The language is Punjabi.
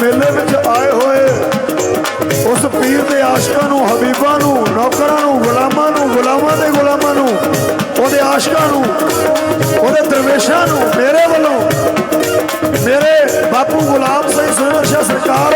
ਮੇਲੇ ਵਿੱਚ ਆਏ ਹੋਏ ਉਸ ਪੀਰ ਦੇ ਆਸ਼ਕਾਂ ਨੂੰ, ਹਬੀਬਾਂ ਨੂੰ, ਨੌਕਰਾਂ ਨੂੰ, ਗੁਲਾਮਾਂ ਨੂੰ, ਗੁਲਾਮਾਂ ਦੇ ਗੁਲਾਮਾਂ ਨੂੰ, ਉਹਦੇ ਆਸ਼ਕਾਂ ਨੂੰ, ਉਹਦੇ ਦਰਵੇਸ਼ਾਂ ਨੂੰ, ਮੇਰੇ ਵੱਲੋਂ, ਮੇਰੇ ਬਾਪੂ ਗੁਲਾਮ ਸਿੰਘ ਸੋਹਣਾ ਸ਼ਾਹ ਸਰਕਾਰ